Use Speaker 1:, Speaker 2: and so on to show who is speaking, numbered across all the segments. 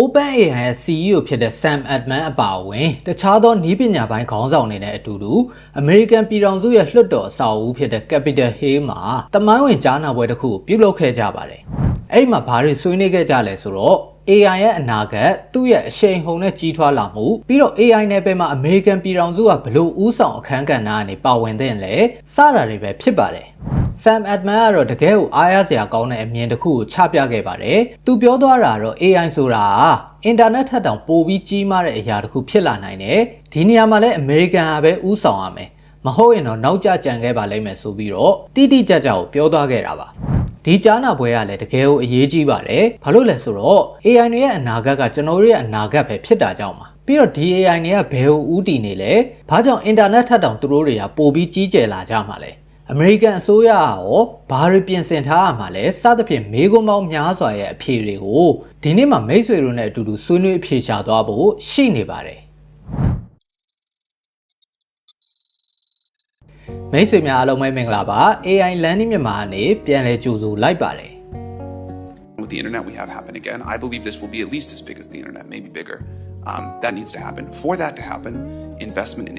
Speaker 1: OpenAI ရဲ့ CEO ဖြစ်တဲ့ Sam Altman အပါအဝင်တခြားသောနည်းပညာပိုင်းခေါင်းဆောင်တွေနဲ့အတူတူ American ပြည်ထောင်စုရဲ့လွှတ်တော်အဆောက်အဦဖြစ်တဲ့ Capitol Hill မှာတမိုင်းဝင်ကြားနာပွဲတစ်ခုကိုပြုလုပ်ခဲ့ကြပါတယ်။အဲ့ဒီမှာဘာတွေဆွေးနွေးခဲ့ကြလဲဆိုတော့ AI ရဲ့အနာဂတ်သူ့ရဲ့အရှိန်ဟုန်နဲ့ကြီးထွားလာမှုပြီးတော့ AI နယ်ပယ်မှာ American ပြည်ထောင်စုကဘလို့ဥဆောင်အခန်းကဏ္ဍကနေပါဝင်တဲ့လဲစတာတွေပဲဖြစ်ပါတယ်။ Sam Altman ကတော့တကယ်ကိုအားရစရာကောင်းတဲ့အမြင်တစ်ခုကိုချပြခဲ့ပါတယ်။သူပြောသွားတာကတော့ AI ဆိုတာအင်တာနက်ထက်တောင်ပိုပြီးကြီးမားတဲ့အရာတစ်ခုဖြစ်လာနိုင်တယ်။ဒီနေရာမှာလည်း American ကပဲဥဆောင်ရမယ်။မဟုတ်ရင်တော့နောက်ကျကြံခဲ့ပါလိမ့်မယ်ဆိုပြီးတော့တိတိကျကျကိုပြောသွားခဲ့တာပါ။ဒီကြားနာပွဲကလည်းတကယ်ကိုအရေးကြီးပါတယ်။ဘာလို့လဲဆိုတော့ AI တွေရဲ့အနာဂတ်ကကျွန်တော်တို့ရဲ့အနာဂတ်ပဲဖြစ်တာကြောင့်ပါ။ပြီးတော့ဒီ AI တွေကဘယ်ကိုဥတည်နေလဲ။ဘာကြောင့်အင်တာနက်ထက်တောင်သူတို့တွေကပိုပြီးကြီးကျယ်လာကြမှာလဲ။ အမေရိကန်အစိုးရရောဘာတွေပြင်ဆင်ထားရမှာလဲစသဖြင့်မေးခွန်းပေါင်းများစွာရဲ့အဖြေတွေကိုဒီနေ့မှာမိတ်ဆွေတို့နဲ့အတူတူဆွေးနွေးအဖြေရှာသွားဖို့ရှိနေပါတယ်မိတ်ဆွေများအားလုံးပဲမင်္ဂလာပါ AI Learning မြန်မာအနေပြန်လည်ကြိုဆိုလိုက်ပါတယ်
Speaker 2: with the internet we have happen again. I believe this will be at least as big as the internet, maybe bigger. Um, that needs to happen. For that to happen, investment in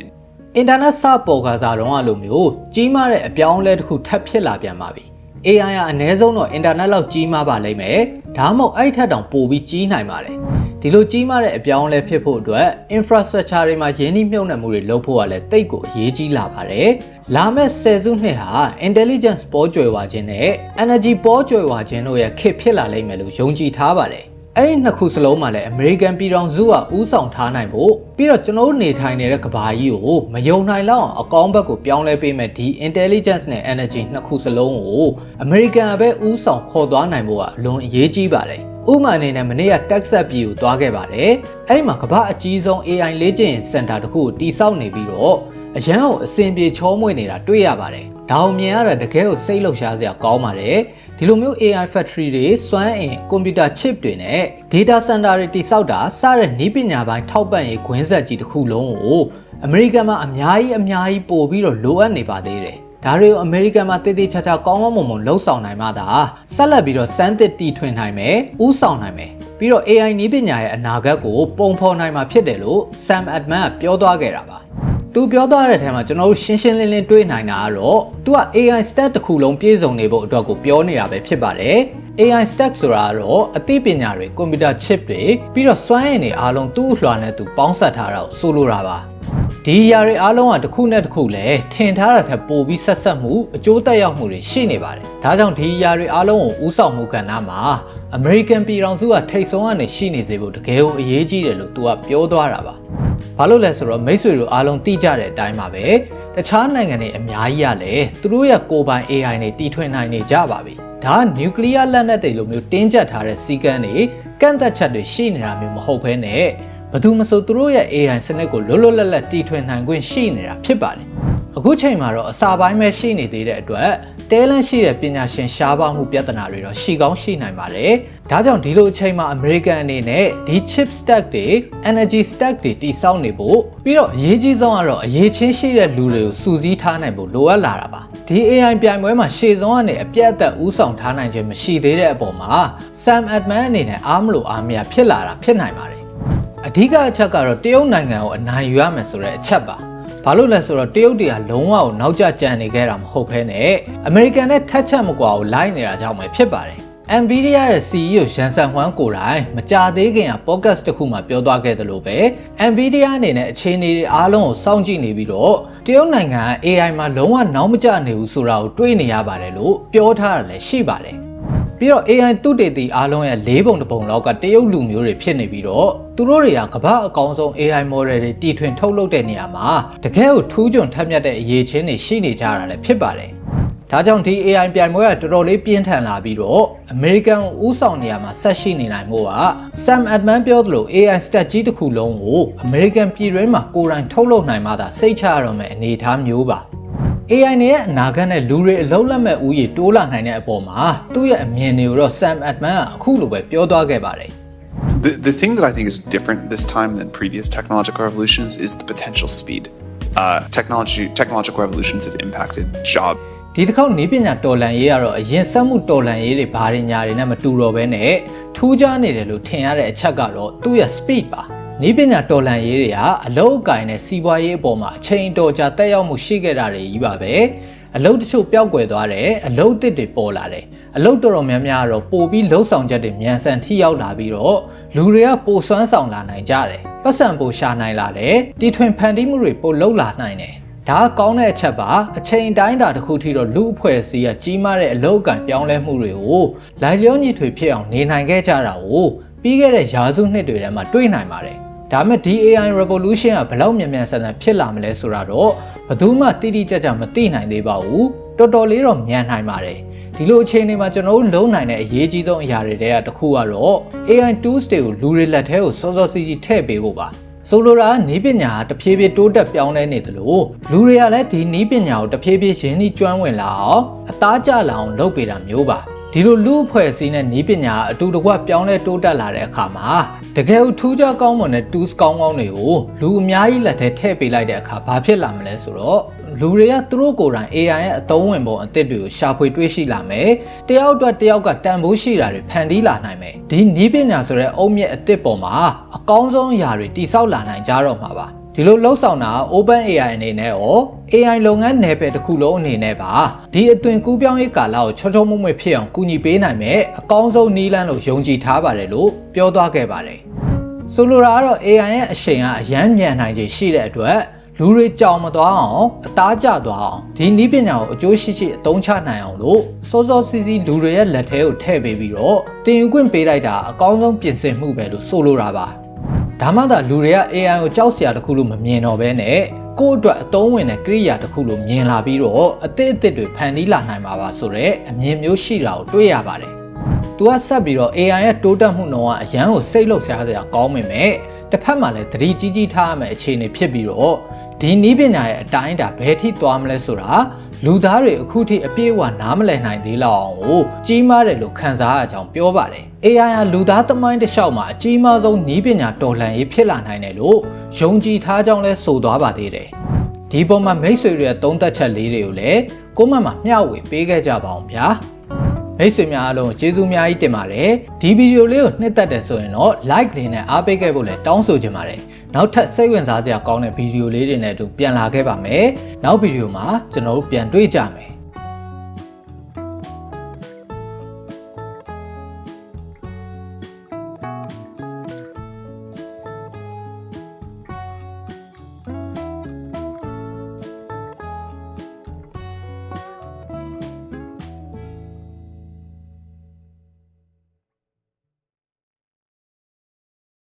Speaker 1: အင်တာနက်စပေါ်ကစားတော့အလိုမျိုးကြီးမားတဲ့အပြောင်းအလဲတစ်ခုထပ်ဖြစ်လာပြန်ပါပြီ AI ကအနည်းဆုံးတော့အင်တာနက်လောက်ကြီးမားပါလိမ့်မယ်ဒါမှမဟုတ်အဲ့ထက်တောင်ပိုပြီးကြီးနိုင်ပါတယ်ဒီလိုကြီးမားတဲ့အပြောင်းအလဲဖြစ်ဖို့အတွက် infrastructure တွေမှာရင်းနှီးမြှုပ်နှံမှုတွေလုပ်ဖို့ကလည်းတိတ်ကိုအရေးကြီးလာပါတယ်လာမယ့်10စုနှစ်ဟာ intelligence ပေါ်ကျွယ်ဝခြင်းနဲ့ energy ပေါ်ကျွယ်ဝခြင်းတို့ရဲ့ခေတ်ဖြစ်လာလိမ့်မယ်လို့ယုံကြည်ထားပါတယ် အဲ့ဒီနှစ်ခုစလုံးမှာလည်း American ပြည်ထောင်စုကဥဆောင်ထားနိုင်ဖို့ပြီးတော့ကျွန်တော်တို့နေထိုင်နေတဲ့ကဘာကြီးကိုမယုံနိုင်လောက်အောင်အကောင်းဘက်ကိုပြောင်းလဲပေးမဲ့ဒီ intelligence နဲ့ energy နှစ်ခုစလုံးကို American ကပဲဥဆောင်ခေါ်သွားနိုင်ဖို့ကအလွန်အရေးကြီးပါတယ်ဥပမာအနေနဲ့မနေ့က Texas ပြည်ကိုသွားခဲ့ပါတယ်အဲ့ဒီမှာကမ္ဘာအကြီးဆုံး AI လေ့ကျင့်ရေးစင်တာတစ်ခုကိုတည်ဆောက်နေပြီးတော့အရန်ကိုအစဉ်ပြေချောမွေ့နေတာတွေ့ရပါတယ် ဒါအောင်မြင်ရတာတကယ်ကိုစိတ်လှုပ်ရှားစရာကောင်းပါတယ်ဒီလိုမျိုး AI factory တွေစွမ်းအင်ကွန်ပျူတာ chip တွေနဲ့ data center တွေတိစောက်တာစတဲ့နည်းပညာပိုင်းထောက်ပံ့ရေးခွင်းဆက်ကြီးတစ်ခုလုံးကိုအမေရိကန်မှာအများကြီးအများကြီးပို့ပြီးတော့လိုအပ်နေပါသေးတယ်ဒါတွေကိုအမေရိကန်မှာတည်တည်ချာချာကောင်းကောင်းမွန်မွန်လှုပ်ဆောင်နိုင်မှသာဆက်လက်ပြီးတော့စမ်းသစ်တီထွင်နိုင်မယ်ဥဆောင်နိုင်မယ်ပြီးတော့ AI နည်းပညာရဲ့အနာဂတ်ကိုပုံဖော်နိုင်မှာဖြစ်တယ်လို့ Sam Altman ကပြောသွားခဲ့တာပါ သူပြောသွားတဲ့အထက်မှာကျွန်တော်တို့ရှင်းရှင်းလင်းလင်းတွေးနိုင်တာကတော့သူက AI stack တစ်ခုလုံးပြည့်စုံနေဖို့အတွက်ကိုပြောနေတာပဲဖြစ်ပါတယ်။ AI stack ဆိုတာကတော့အသိပညာတွေကွန်ပျူတာ chip တွေပြီးတော့စွမ်းရည်တွေအားလုံးသူ့အလွှာနဲ့သူပေါင်းစပ်ထားတာကိုဆိုလိုတာပါ။ဒီຢာတွေအားလုံးကတစ်ခုနဲ့တစ်ခုလည်းထင်ထားတာထက်ပိုပြီးဆက်ဆက်မှုအကျိုးသက်ရောက်မှုတွေရှိနေပါတယ်။ဒါကြောင့်ဒီຢာတွေအားလုံးကိုဥဆောင်မှုကဏ္ဍမှာ American ပြည်ထောင်စုကထိတ်ဆုံးကနေရှိနေစေဖို့တကယ်ကိုအရေးကြီးတယ်လို့သူကပြောသွားတာပါ။ ဘာလို့လဲဆိုတော့မိတ်ဆွေတို့အားလုံးသိကြတဲ့အတိုင်းပါပဲတခြားနိုင်ငံတွေအများကြီးကလည်းသူတို့ရဲ့ကိုယ်ပိုင် AI တွေတီထွင်နိုင်နေကြပါပြီဒါကနျူကလ িয়ার လက်နက်တွေလိုမျိုးတင်းကျပ်ထားတဲ့စီကန်းတွေကန့်သက်ချက်တွေရှိနေတာမျိုးမဟုတ်ဘဲနဲ့ဘယ်သူမဆိုသူတို့ရဲ့ AI စနစ်ကိုလွတ်လွတ်လပ်လပ်တီထွင်နိုင်ခွင့်ရှိနေတာဖြစ်ပါတယ် အခုချိန်မှာတော့အစာပိုင်းပဲရှိနေသေးတဲ့အတွက်တဲလန့်ရှိတဲ့ပညာရှင်ရှားပါမှုပြဿနာတွေတော့ရှိကောင်းရှိနိုင်ပါတယ်။ဒါကြောင့်ဒီလိုအချိန်မှာ American အနေနဲ့ဒီ chip stack တွေ energy stack တွေတိစောက်နေဖို့ပြီးတော့အရေးကြီးဆုံးကတော့အရေးချင်းရှိတဲ့လူတွေကိုစူးစီးထားနိုင်ဖို့လိုအပ်လာတာပါ။ဒီ AI ပြိုင်ပွဲမှာရှေ့ဆုံးကနေအပြတ်အသက်ဥဆောင်ထားနိုင်ခြင်းမရှိသေးတဲ့အပေါ်မှာ Sam Altman အနေနဲ့အားမလို့အားမရဖြစ်လာတာဖြစ်နိုင်ပါတယ်။အဓိကအချက်ကတော့တရုတ်နိုင်ငံကိုအနိုင်ယူရမယ်ဆိုတဲ့အချက်ပါ။ ဘာလို့လဲဆိုတော့တရုတ်တွေကလုံးဝကိုနောက်ကျကြံနေခဲ့တာမဟုတ်ဘဲနဲ့အမေရိကန်နဲ့ထက်ချက်မကွာကိုလိုက်နေတာကြောင့်ပဲဖြစ်ပါတယ်။ Nvidia ရဲ့ CEO ရန်ဆန်ဟွမ်ကိုတိုင်မကြသေးခင်က podcast တစ်ခုမှပြောသွားခဲ့သလိုပဲ Nvidia အနေနဲ့အခြေအနေတွေအားလုံးကိုစောင့်ကြည့်နေပြီးတော့တရုတ်နိုင်ငံက AI မှာလုံးဝနောက်မကျနေဘူးဆိုတာကိုတွေးနေရပါတယ်လို့ပြောထားတာလည်းရှိပါတယ် ပြီးတော့ AI သူတေသီအားလုံးရဲ့၄ပုံတစ်ပုံလောက်ကတရုတ်လူမျိုးတွေဖြစ်နေပြီးတော့သူတို့တွေကကမ္ဘာအကောင်ဆုံး AI model တွေတီထွင်ထုတ်လုပ်တဲ့နေရာမှာတကယ်ကိုထူးချွန်ထက်မြက်တဲ့အရေးချင်းတွေရှိနေကြတာလည်းဖြစ်ပါတယ်။ဒါကြောင့်ဒီ AI ပြိုင်ပွဲကတော်တော်လေးပြင်းထန်လာပြီးတော့ American ကိုဥဆောင်နေရာမှာဆက်ရှိနေနိုင်မှုက Sam Altman ပြောသလို AI stack ကြီးတစ်ခုလုံးကို American ပြည်တွင်းမှာကိုယ်တိုင်ထုတ်လုပ်နိုင်မှသာစိတ်ချရတော့မယ့်အနေအထားမျိုးပါ။ AI နဲ့အနာဂတ်နဲ့လူတွေအလုံးလက်မဲ့ဦးရေတိုးလာနိုင်တဲ့အပေါ်မှာသူ့ရဲ့အမြင်တွေကိုတော့ Sam Altman ကအခုလိုပဲပြောသွားခဲ့ပါတယ်
Speaker 2: The, the thing that I think is different this time than previous technological revolutions is the potential speed. Uh, technology technological revolutions have impacted job
Speaker 1: ဒဒီတစ်ခေါက်နီးပညာတော်လန်ရေးကတော့အရင်စက်မှုတော်လန်ရေးတွေဘာတွေညာတွေနဲ့မတူတော့ဘဲနဲ့ထူးခြားနေတယ်လို့ထင်ရတဲ့အချက်ကတော့သူ့ရဲ့ speed ပါ နီးပညာတော်လန်ရေးတွေကအလုတ်အကင်နဲ့စီးပွားရေးအပေါ်မှာအချိန်တော်ကြာတက်ရောက်မှုရှိခဲ့တာတွေကြီးပါပဲအလုတ်တချို့ပျောက်ကွယ်သွားတယ်အလုတ်အသစ်တွေပေါ်လာတယ်အလုတ်တော်တော်များများကတော့ပိုပြီးလှုပ်ဆောင်ချက်တွေမြန်ဆန်ထိရောက်လာပြီးတော့လူတွေကပိုစွမ်းဆောင်လာနိုင်ကြတယ်ပတ်စံပိုရှာနိုင်လာတယ်တီထွင်ဖန်တီးမှုတွေပိုလှုပ်လာနိုင်တယ်ဒါကကောင်းတဲ့အချက်ပါအချိန်တိုင်းတာတစ်ခုထိတော့လူအဖွဲ့အစည်းကကြီးမားတဲ့အလောက်ကန်ပြောင်းလဲမှုတွေကိုလိုက်လျောညီထွေဖြစ်အောင်နေနိုင်ခဲ့ကြတာကိုပြီးခဲ့တဲ့ရာစုနှစ်တွေထဲမှာတွေ့နိုင်ပါတယ် ဒါပေမဲ့ဒီ AI revolution ကဘယ်လောက်မြန်မြန်ဆန်ဆန်ဖြစ်လာမလဲဆိုတာတော့ဘယ်သူမှတိတိကျကျမသိနိုင်သေးပါဘူးတော်တော်လေးတော့မြန်နိုင်ပါတယ်ဒီလိုအခြေအနေမှာကျွန်တော်တို့လုံးနိုင်တဲ့အရေးကြီးဆုံးအရာတွေတဲကတစ်ခုကတော့ AI tools တွေကိုလူတွေလက်ထဲကိုစောစောစီးစီးထည့်ပေးဖို့ပါဆိုလိုတာကနီးပညာကတဖြည်းဖြည်းတိုးတက်ပြောင်းလဲနေသလိုလူတွေကလည်းဒီနီးပညာကိုတဖြည်းဖြည်းရင်းနှီးကျွမ်းဝင်လာအောင်အသားကျလာအောင်လုပ်ပေးတာမျိုးပါ ဒီလိုလူအဖွဲ့အစည်းနဲ့နီးပညာအတူတကွပြောင်းလဲတိုးတက်လာတဲ့အခါမှာတကယ်ထူးခြားကောင်းမွန်တဲ့ tools ကောင်းကောင်းတွေကိုလူအများကြီးလက်ထဲထည့်ပေးလိုက်တဲ့အခါဘာဖြစ်လာမလဲဆိုတော့လူတွေကသူတို့ကိုယ်တိုင် AI ရဲ့အသုံးဝင်ပုံအသစ်တွေကိုရှာဖွေတွေ့ရှိလာမယ်တယောက်အတွက်တယောက်ကတန်ဖိုးရှိတာတွေဖန်တီးလာနိုင်မယ်ဒီနီးပညာဆိုတဲ့အုံမြင့်အသစ်ပေါ်မှာအကောင်းဆုံးအရာတွေတိစောက်လာနိုင်ကြတော့မှာပါ ဒီလိုလှုပ်ဆောင်တာ Open AI အနေနဲ့ရော AI လုပ်ငန်းနယ်ပယ်တစ်ခုလုံးအနေနဲ့ပါဒီအသွင်ကူးပြောင်းရေးကာလကိုချောချောမွေ့မွေ့ဖြစ်အောင်ကူညီပေးနိုင်မယ်အကောင်းဆုံးနည်းလမ်းလို့ယုံကြည်ထားပါတယ်လို့ပြောသွားခဲ့ပါတယ်ဆိုလိုတာကတော့ AI ရဲ့အရှိန်ကအရမ်းမြန်နိုင်ခြေရှိတဲ့အတွက်လူတွေကြောင်မသွားအောင်အသားကျသွားအောင်ဒီနည်းပညာကိုအကျိုးရှိရှိအသုံးချနိုင်အောင်လို့စောစောစီးစီးလူတွေရဲ့လက်ထဲကိုထည့်ပေးပြီးတော့တင်ယူခွင့်ပေးလိုက်တာအကောင်းဆုံးပြင်ဆင်မှုပဲလို့ဆိုလိုတာပါ ဒါမှသာလူတွေက AI ကိုကြောက်စရာတခုလို့မမြင်တော့ဘဲနဲ့ကိုယ့်အတွက်အသုံးဝင်တဲ့ကိရိယာတစ်ခုလို့မြင်လာပြီးတော့အသစ်အသစ်တွေဖန်တီးလာနိုင်မှာပါဆိုတော့အမြင်မျိုးရှိတာကိုတွေ့ရပါတယ်။ तू ကဆက်ပြီးတော့ AI ရဲ့တိုးတက်မှုနှုန်းကအရန်ကိုစိတ်လှုပ်ရှားစရာကောင်းပေမဲ့တစ်ဖက်မှာလည်းသတိကြီးကြီးထားရမယ့်အခြေအနေဖြစ်ပြီးတော့ ဒီနည်းပညာရဲ့အတိုင်းအတာဘယ်ထိသွားမလဲဆိုတာလူသားတွေအခုထိအပြည့်အဝနားမလည်နိုင်သေးလောက်အောင်ကိုကြီးမားတယ်လို့ခံစားရကြောင်းပြောပါတယ်။ AI ဟာလူသားသမိုင်းတစ်လျှောက်မှာအကြီးမားဆုံးနည်းပညာတော်လှန်ရေးဖြစ်လာနိုင်တယ်လို့ယုံကြည်ထားကြောင်းလဲဆိုသွားပါသေးတယ်။ဒီပေါ်မှာမိတ်ဆွေတွေရဲ့သုံးသက်ချက်လေးတွေကိုလည်းကိုမတ်မှာမျှဝေပေးခဲ့ကြပါအောင်ဗျာ။မိတ်ဆွေများအားလုံးကျေးဇူးအများကြီးတင်ပါတယ်ဒီဗီဒီယိုလေးကိုနှစ်သက်တယ်ဆိုရင်တော့ like လေးနဲ့အားပေးခဲ့ဖို့လည်းတောင်းဆိုချင်ပါတယ် နောက်ထပ်စိတ်ဝင်စားစရာကောင်းတဲ့ဗီဒီယိုလေးတွေနဲ့အတူပြန်လာခဲ့ပါမယ်နောက်ဗီဒီယိုမှာကျွန်တော်တို့ပြန်တွေ့ကြမယ်